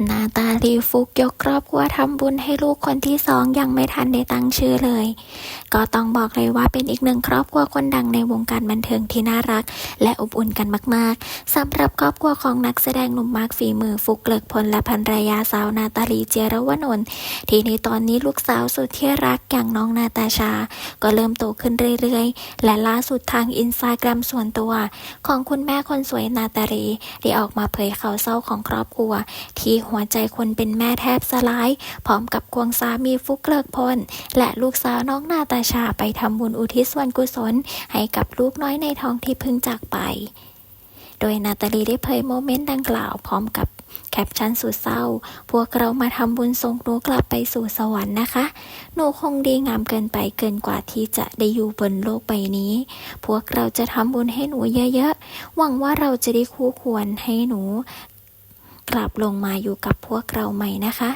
なนาตาลีฟุกยกครอบครัวทำบุญให้ลูกคนที่สองยังไม่ทันได้ตั้งชื่อเลย ก็ต้องบอกเลยว่าเป็นอีกหนึ่งครอบครัวคนดังในวงการบันเทิงที่น่ารัก และอบอุ่นกันมากๆสำหรับครอบครัวของนักแสดงหนุ่มมาร์คฝีมือฟุกเลิกพลและภรรยาสาวนาตาลีเจรวนนท์ที่ในตอนนี้ลูกสาวสุดที่รักอย่างน้องนาตาชา ก็เริ่มโตขึ้นเรื่อยๆ และล่าสุดทางอินสตาแกรมส่วนตัว ของคุณแม่คนสวยนาตาลีได้ออกมาเผยข่าวเศร้าของครอบครัวที่หัวใจคนเป็นแม่แทบสลาย พร้อมกับควงสามีฟุกเลิกพล และลูกสาวน้องนาตาชาไปทำบุญอุทิศส่วนกุศล ให้กับลูกน้อยในท้องที่เพิ่งจากไป โดยนาตาลีได้เผยโมเมนต์ดังกล่าวพร้อมกับแคปชั่นสุดเศร้า พวกเรามาทำบุญส่งหนูกลับไปสู่สวรรค์นะคะ หนูคงดีงามเกินไปเกินกว่าที่จะได้อยู่บนโลกใบนี้ พวกเราจะทำบุญให้หนูเยอะๆ หวังว่าเราจะได้คู่ควรให้หนู กลับลงมาอยู่กับพวกเราใหม่นะคะ